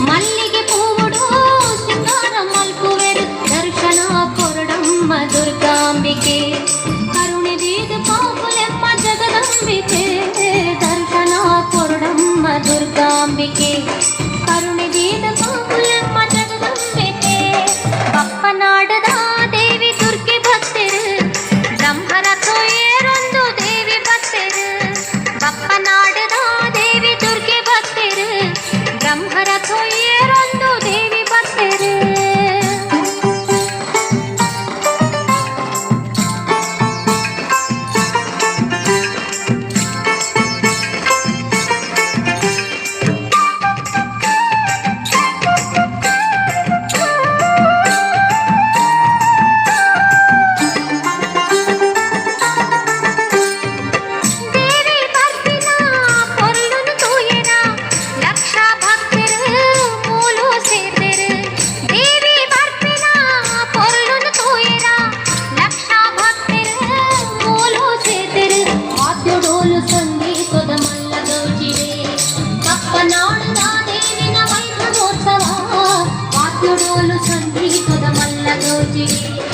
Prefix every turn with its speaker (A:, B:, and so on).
A: మల్లిగి పువ్వుడు శృంగారం మల్పు వెరు దర్శన పొరడమ్మ దుర్గాంబికే. కరుణిదీదు పాపులెమ్మ జగదంబికే. దర్శన పొరడమ్మ దుర్గాంబికే. Thank you.